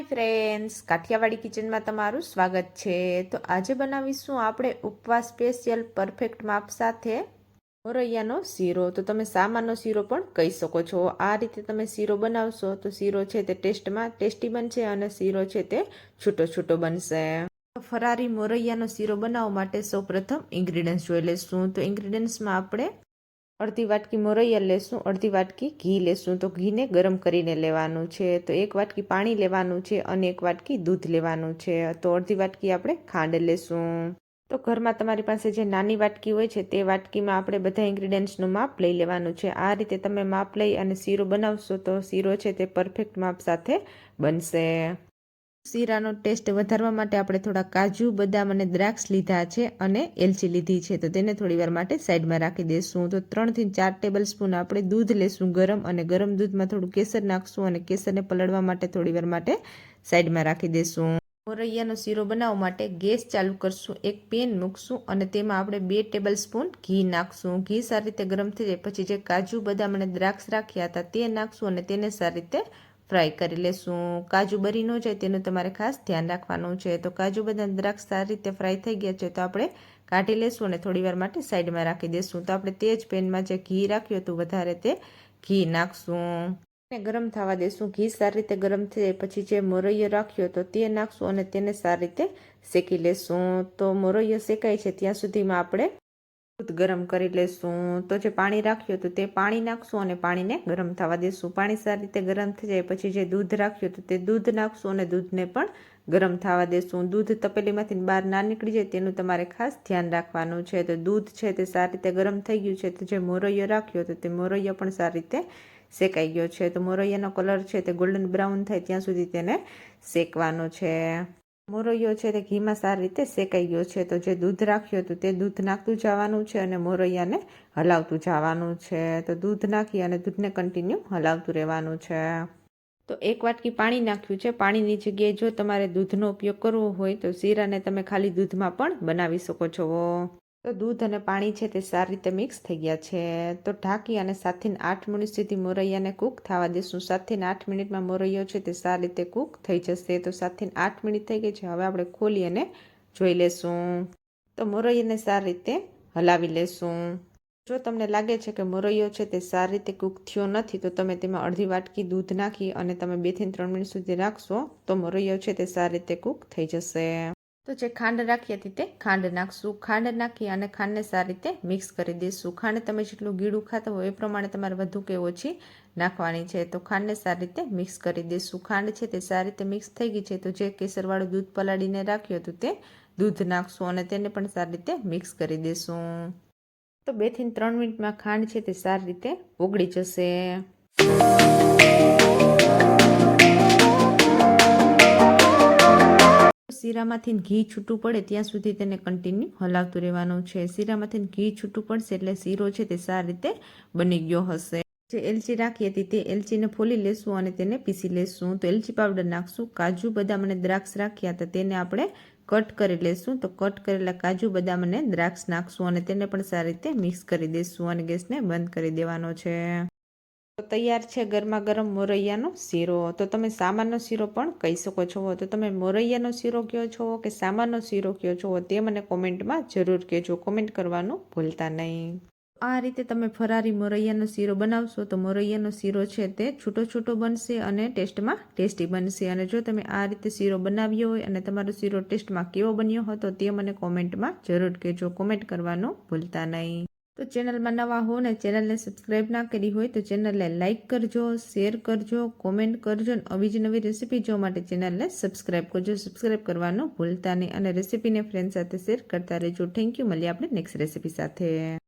Hi friends Kathiawadi કિચનમાં તમારું સ્વાગત છે. તો આજે બનાવીશું આપણે ઉપવાસ સ્પેશિયલ પરફેક્ટ માપ સાથે મોરૈયાનો શીરો. તો તમે સામાનો શીરો પણ કહી શકો છો. આ રીતે તમે શીરો બનાવશો તો શીરો છે તે ટેસ્ટમાં ટેસ્ટી બનશે અને શીરો છે તે છૂટો છૂટો બનશે. ફરારી મોરૈયાનો શીરો બનાવવા માટે સૌપ્રથમ ઇન્ગ્રીડિયન્ટ્સ જોઈ લઈશું. તો ઇન્ગ્રીડિયન્ટ્સમાં આપણે અડધી વાટકી મોરૈયા લેશું, અડધી વાટકી ઘી લેશું. તો ઘીને ગરમ કરીને લેવાનું છે. તો એક વાટકી પાણી લેવાનું છે અને એક વાટકી દૂધ લેવાનું છે. તો અડધી વાટકી આપણે ખાંડ લેશું. તો ઘરમાં તમારી પાસે જે નાની વાટકી હોય છે, તે વાટકીમાં આપણે બધા ઇન્ગ્રીડિયન્ટ્સનું માપ લઈ લેવાનું છે. આ રીતે તમે માપ લઈ અને શીરો બનાવશો તો શીરો છે તે પરફેક્ટ માપ સાથે બનશે. શીરાનો ટેસ્ટ વધારવા માટે આપણે થોડા કાજુ, બદામ અને દ્રાક્ષ લીધા છે અને એલચી લીધી છે. તો તેને થોડીવાર માટે સાઈડમાં રાખી દઈશું તો ત્રણથી ચાર ટેબલ સ્પૂન આપણે દૂધ લેશું ગરમ અને ગરમ દૂધમાં થોડું કેસર નાખશું અને કેસરને પલળવા માટે થોડીવાર માટે સાઈડમાં રાખી દઈશું મોરૈયાનો શીરો બનાવવા માટે ગેસ ચાલુ કરશું. એક પેન મૂકશું અને તેમાં આપણે બે ટેબલ સ્પૂન ઘી નાખશું. ઘી સારી રીતે ગરમ થઈ જાય. પછી જે કાજુ, બદામ અને દ્રાક્ષ રાખ્યા હતા તે નાખશું અને તેને સારી રીતે ફ્રાય કરી લેશું. કાજુ બરી ન જાય તેનું તમારે ખાસ ધ્યાન રાખવાનું છે. તો કાજુ બદામ દ્રાક્ષ સારી રીતે ફ્રાય થઈ ગયા છે તો આપણે કાઢી લેશું અને થોડી વાર માટે સાઈડમાં રાખી દઈશું તો આપણે તે જ પેનમાં જે ઘી રાખ્યું હતું વધારે તે ઘી નાખશું. ગરમ થવા દેશું. ઘી સારી રીતે ગરમ થઈ પછી જે મોરૈયો રાખ્યો તો તે નાખશું અને તેને સારી રીતે શેકી લેશું. તો મોરૈયો શેકાય છે ત્યાં સુધીમાં આપણે દૂધ ગરમ કરી લેશું. તો જે પાણી રાખ્યું હતું તે પાણી નાખશું અને પાણીને ગરમ થવા દેશું. પાણી સારી રીતે ગરમ થઈ જાય પછી જે દૂધ રાખ્યું હતું તે દૂધ નાખશું અને દૂધને પણ ગરમ થવા દેશું. દૂધ તપેલીમાંથી બહાર ના નીકળી જાય તેનું તમારે ખાસ ધ્યાન રાખવાનું છે. તો દૂધ છે તે સારી રીતે ગરમ થઈ ગયું છે તો જે મોરૈયો રાખ્યો હતો તે મોરૈયો પણ સારી રીતે શેકાઈ ગયો છે. તો મોરૈયાનો કલર છે તે ગોલ્ડન બ્રાઉન થાય ત્યાં સુધી તેને શેકવાનો છે. મોરૈયો છે તે ઘીમાં સારી રીતે શેકાઈ ગયો છે. તો જે દૂધ રાખ્યું હતું તે દૂધ નાખતું જવાનું છે અને મોરૈયાને હલાવતું જવાનું છે. તો દૂધ નાખી અને દૂધને કન્ટિન્યુ હલાવતું રહેવાનું છે. તો એક વાટકી પાણી નાખ્યું છે. પાણીની જગ્યાએ જો તમારે દૂધનો ઉપયોગ કરવો હોય તો શીરાને તમે ખાલી દૂધમાં પણ બનાવી શકો છો. તો દૂધ અને પાણી છે તે સારી રીતે મિક્સ થઈ ગયા છે. તો ઢાંકી અને સાતથી આઠ મિનિટ સુધી મોરૈયાને કૂક થવા દઈશું સાતથી આઠ મિનિટમાં મોરૈયો છે તે સારી રીતે કૂક થઈ જશે. તો સાતથી આઠ મિનિટ થઈ ગઈ છે. હવે આપણે ખોલી અને જોઈ લેશું. તો મોરૈયાને સારી રીતે હલાવી લેશું. જો તમને લાગે છે કે મોરૈયો છે તે સારી રીતે કૂક થયો નથી, તો તમે તેમાં અડધી વાટકી દૂધ નાખી અને તમે બેથી ત્રણ મિનિટ સુધી રાખશો, તો મોરૈયો છે તે સારી રીતે કૂક થઈ જશે. તો જે ખાંડ રાખી હતી તે ખાંડ નાખશું. ખાંડ નાખી અને ખાંડને સારી રીતે મિક્સ કરી દઈશું. ખાંડ તમે જેટલું ગીડું ખાતા હોય એ પ્રમાણે તમારે વધુ કે ઓછી નાખવાની છે. તો ખાંડને સારી રીતે મિક્સ કરી દઈશું. ખાંડ છે તે સારી રીતે મિક્સ થઈ ગઈ છે. તો જે કેસરવાળું દૂધ પલાળીને રાખ્યું હતું તે દૂધ નાખશું અને તેને પણ સારી રીતે મિક્સ કરી દઈશું. તો બેથી ત્રણ મિનિટમાં ખાંડ છે તે સારી રીતે ઓગળી જશે. શીરામાંથી ઘી છૂટું પડે ત્યાં સુધી તેને કન્ટિન્યુ હલાવતું રહેવાનું છે. શીરામાંથી ઘી છૂટું પડશે એટલે શીરો છે તે સારી રીતે બની ગયો હશે. જે એલચી રાખી હતી તે એલચીને ફોલી લેશું અને તેને પીસી લેશું. તો એલચી પાવડર નાખશું, કાજુ, બદામ અને દ્રાક્ષ રાખ્યા હતા. તેને આપણે કટ કરી લેશું. તો કટ કરેલા કાજુ, બદામ અને દ્રાક્ષ નાખશું અને તેને પણ સારી રીતે મિક્સ કરી દઈશું અને ગેસને બંધ કરી દેવાનો છે. તૈયાર છે ગરમા ગરમ મોરૈયાનો શીરો. તો તમે સામાનનો શીરો પણ કહી શકો છો. તો તમે મોરૈયાનો શીરો કયો છો કે સામાનો શીરો કયો છો તે મને કોમેન્ટમાં જરૂર કહેજો. કોમેન્ટ કરવાનું ભૂલતા નહીં. આ રીતે તમે ફરારી મોરૈયાનો શીરો બનાવશો તો મોરૈયાનો શીરો છે તે છૂટો છૂટો બનશે અને ટેસ્ટમાં ટેસ્ટી બનશે. અને જો તમે આ રીતે શીરો બનાવ્યો હોય અને તમારો શીરો ટેસ્ટમાં કેવો બન્યો હતો તે મને કોમેન્ટમાં જરૂર કહેજો. કોમેન્ટ કરવાનું ભૂલતા નહીં. તો ચેનલમાં નવા હો ને ચેનલને સબસ્ક્રાઈબ ના કરી હોય તો ચેનલને લાઇક કરજો શેર કરજો કોમેન્ટ કરજો અને આવી જ નવી રેસીપી જોવા માટે ચેનલને સબસ્ક્રાઈબ કરજો. સબસ્ક્રાઈબ કરવાનું ભૂલતા નહીં અને રેસીપીને ફ્રેન્ડ સાથે શેર કરતા રહેજો. થેન્ક યુ મળીએ આપણે નેક્સ્ટ રેસીપી સાથે.